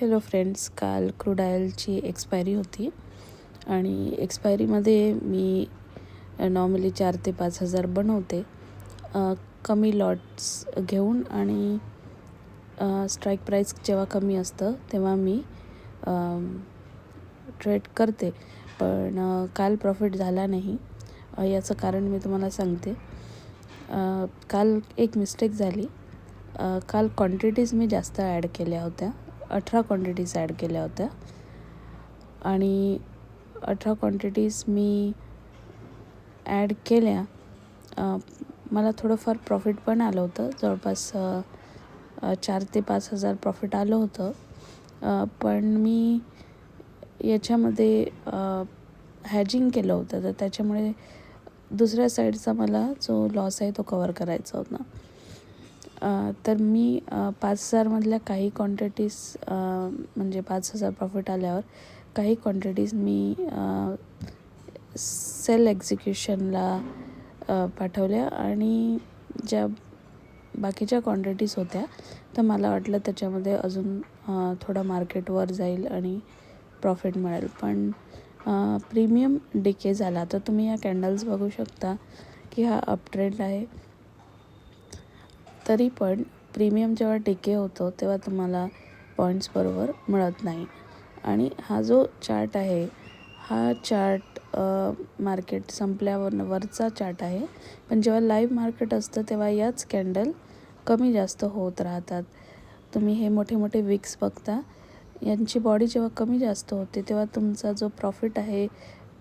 Hello friends काल क्रुडायलची expiry होती. आणि एक्सपायरीमध्ये मी नॉर्मली चार ते पाच हजार बनवते. कमी लॉट्स घेऊन आणि स्ट्राईक प्राईस जेव्हा कमी असतं तेव्हा मी ट्रेड करते. पण काल प्रॉफिट झाला नाही. याचं कारण मी तुम्हाला सांगते. काल एक मिस्टेक झाली. काल क्वांटिटीज मी जास्त ॲड केल्या होत्या. अठरा क्वांटिटीज ॲड केल्या होत्या. आणि अठरा क्वांटिटीज मी ॲड केल्या मला थोडंफार प्रॉफिट पण आलं होतं. जवळपास चार ते पाच हजार प्रॉफिट आलं होतं. पण मी याच्यामध्ये हॅजिंग केलं होतं. तर त्याच्यामुळे दुसऱ्या साईडचा मला जो लॉस आहे तो कवर करायचा होता. तर मी पाच हजारमधल्या काही क्वांटिटीज म्हणजे पाच हजार प्रॉफिट आल्यावर काही क्वांटिटीज मी सेल एक्झिक्युशनला पाठवल्या आणि ज्या बाकीच्या क्वांटिटीज होत्या तर मला वाटलं त्याच्यामध्ये अजून थोडं मार्केटवर जाईल आणि प्रॉफिट मिळेल. पण प्रीमियम डिके झाला. तर तुम्ही या कॅन्डल्स बघू शकता की हा अपट्रेंड आहे. तरी पण प्रीमियम जेव्हा डिके होतो तेव्हा तुम्हाला पॉईंट्स बरोबर मिळत नाही. आणि हा जो चार्ट आहे हा चार्ट मार्केट संपल्यावर वरचा चार्ट आहे. पण जेव्हा लाईव्ह मार्केट असतं तेव्हा याच कॅन्डल कमी जास्त होत राहतात. तुम्ही हे मोठे मोठे विक्स बघता यांची बॉडी जेव्हा कमी जास्त होते तेव्हा तुमचा जो प्रॉफिट आहे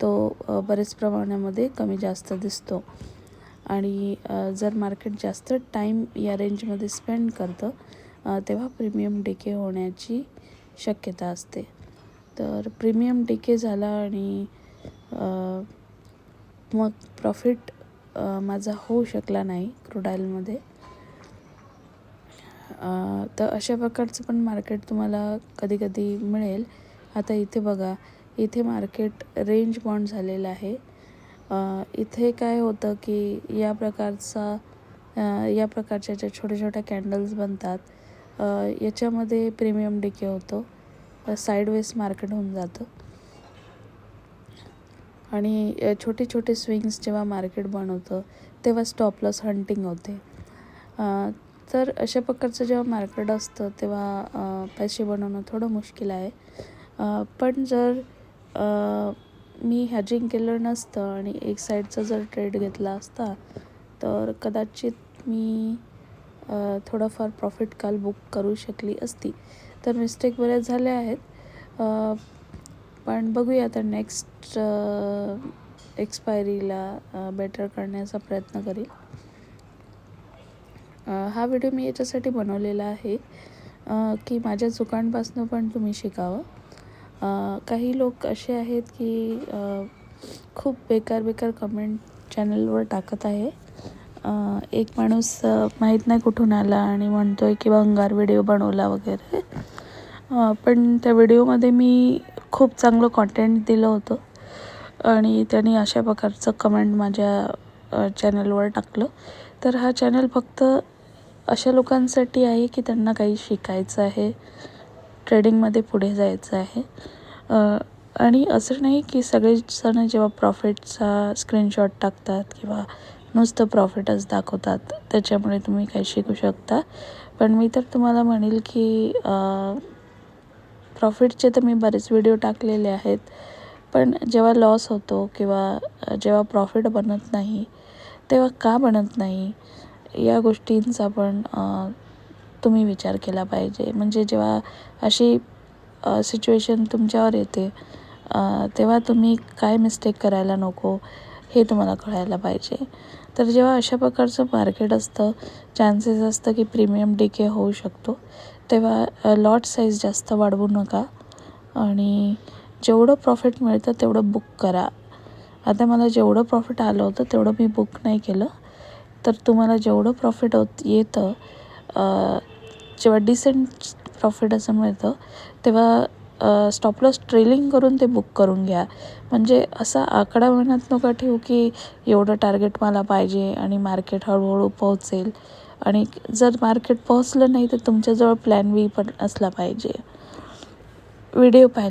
तो बरेच प्रमाणामध्ये कमी जास्त दिसतो. आणि जर मार्केट जास्त टाईम या रेंजमध्ये स्पेंड करतं तेव्हा प्रीमियम डिके होण्याची शक्यता असते. तर प्रीमियम डिके झाला आणि मग प्रॉफिट माझा होऊ शकला नाही क्रूड ऑइलमध्ये तर अशा प्रकारचं पण मार्केट तुम्हाला कधी कधी मिळेल. आता इथे बघा इथे मार्केट रेंज बॉन्ड झालेलं आहे. इथे काय होतं की या प्रकारचा या प्रकारच्या ज्या छोट्या छोट्या कॅन्डल्स बनतात याच्यामध्ये प्रीमियम डिके होतो. साईडवेज मार्केट होऊन जातं. आणि छोटे छोटे स्विंग्स जेव्हा मार्केट बनवतं तेव्हा स्टॉपलॉस हंटिंग होते. तर अशा प्रकारचं जेव्हा मार्केट असतं तेव्हा पैसे बनवणं थोडं मुश्किल आहे. पण जर मी हॅजिंग केलं नसतं आणि एक साईडचा जर ट्रेड घेतला असता तर कदाचित मी थोडंफार प्रॉफिट काल बुक करू शकली असती. तर मिस्टेक बऱ्याच झाल्या आहेत. पण बघूया आता नेक्स्ट एक्सपायरीला बेटर करण्याचा प्रयत्न करेल. हा व्हिडिओ मी याच्यासाठी बनवलेला आहे की माझ्या चुकांपासून पण तुम्ही शिकावं. काही लोक असे आहेत की खूप बेकार बेकार कमेंट चॅनलवर टाकत आहे. एक माणूस माहीत नाही कुठून आला आणि म्हणतो आहे की भंगार व्हिडिओ बनवला वगैरे. पण त्या व्हिडिओमध्ये मी खूप चांगलं कॉन्टेंट दिलं होतं. आणि त्यांनी अशा प्रकारचं कमेंट माझ्या चॅनलवर टाकलं. तर हा चॅनल फक्त अशा लोकांसाठी आहे की त्यांना काही शिकायचं आहे. ट्रेडिंगमध्ये पुढे जायचं आहे. आणि असं नाही की सगळेजण जेव्हा प्रॉफिटचा स्क्रीनशॉट टाकतात किंवा नुसतं प्रॉफिटच दाखवतात त्याच्यामुळे तुम्ही काही शिकू शकता. पण मी तर तुम्हाला म्हणेल की प्रॉफिटचे तर मी बरेच व्हिडिओ टाकलेले आहेत. पण जेव्हा लॉस होतो किंवा जेव्हा प्रॉफिट बनत नाही तेव्हा का बनत नाही? या गोष्टींचा पण तुम्ही विचार केला पाहिजे. म्हणजे जेव्हा अशी सिच्युएशन तुमच्यावर येते तेव्हा तुम्ही काय मिस्टेक करायला नको हे तुम्हाला कळायला पाहिजे. तर जेव्हा अशा प्रकारचं मार्केट असतं चान्सेस असतं की प्रीमियम डिके होऊ शकतो तेव्हा लॉट साईज जास्त वाढवू नका. आणि जेवढं प्रॉफिट मिळतं तेवढं बुक करा. आता मला जेवढं प्रॉफिट आलं होतं तेवढं मी बुक नाही केलं. तर तुम्हाला जेवढं प्रॉफिट होत येतं जेव्हा डिसेंट प्रॉफिट असं मिळतं तेव्हा स्टॉपलॉस ट्रेलिंग करून ते बुक करून घ्या. म्हणजे असा आकडा मनात नका ठेवू की एवढं टार्गेट मला पाहिजे आणि मार्केट हळूहळू पोहोचेल. आणि जर मार्केट पोहोचलं नाही तर तुमच्याजवळ प्लॅन बी पण असला पाहिजे. व्हिडिओ पाहिजे.